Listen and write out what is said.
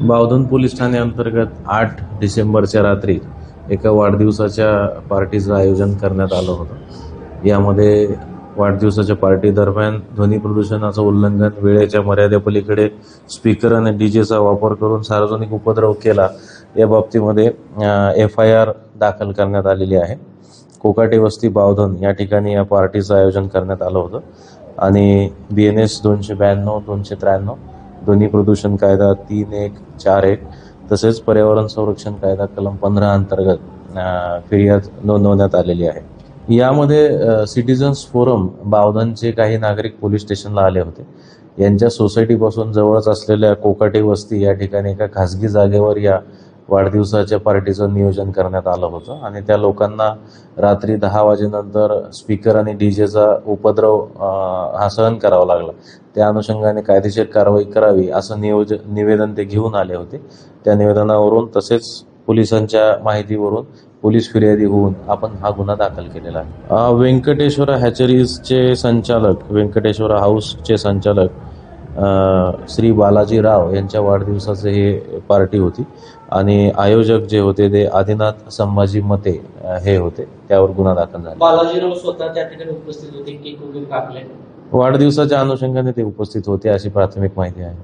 Bavdhan police Thane अंतर्गत आठ डिसेंबरच्या रात्री एका वाढदिवसाच्या पार्टीचं आयोजन करण्यात आलं होतं. यामध्ये वाढदिवसाच्या पार्टी दरम्यान ध्वनी प्रदूषणाचं उल्लंघन वेळेच्या मर्यादेपलीकडे स्पीकर आणि डीजेचा वापर करून सार्वजनिक उपद्रव केला या बाबतीमध्ये एफ आय आर दाखल करण्यात आलेली आहे. कोकाटे वस्ती बावधन या ठिकाणी या पार्टीचं आयोजन करण्यात आलं होतं. आणि बी एन एस दोनशे ब्याण्णव दोनशे त्र्याण्णव ध्वनी प्रदूषण कायदा तीन एक चार एक तसेच पर्यावरण संरक्षण कायदा कलम पंधरा अंतर्गत फिर्याद नोंदवण्यात आलेली आहे. यामध्ये सिटीजन्स फोरम बावधनचे काही नागरिक पोलीस स्टेशनला आले होते. यांच्या सोसायटीपासून जवळच असलेल्या कोकाटे वस्ती या ठिकाणी एका खाजगी जागेवर या वाढदिवसाच्या पार्टीचं नियोजन करण्यात आलं होतं. आणि त्या लोकांना रात्री दहा वाजेनंतर स्पीकर आणि डीजेचा उपद्रव हा सहन करावा लागला. त्या अनुषंगाने कायदेशीर कारवाई करावी असं नियोज निवेदन ते घेऊन आले होते. त्या निवेदनावरून तसेच पोलिसांच्या माहितीवरून पोलीस फिर्यादी होऊन आपण हा गुन्हा दाखल केलेला आहे. व्यंकटेश्वर हॅचरीजचे संचालक व्यंकटेश्वर हाऊसचे संचालक श्री बालाजी राव यांच्या वाढदिवसाचे हे पार्टी होती. आणि आयोजक जे होते ते आदिनाथ संभाजी मते हे होते. त्यावर गुन्हा दाखल झाला. बालाजीराव स्वतः त्या ठिकाणी उपस्थित होते केक वगैरे कापले वाढदिवसाच्या अनुषंगाने ते उपस्थित होते अशी प्राथमिक माहिती आहे.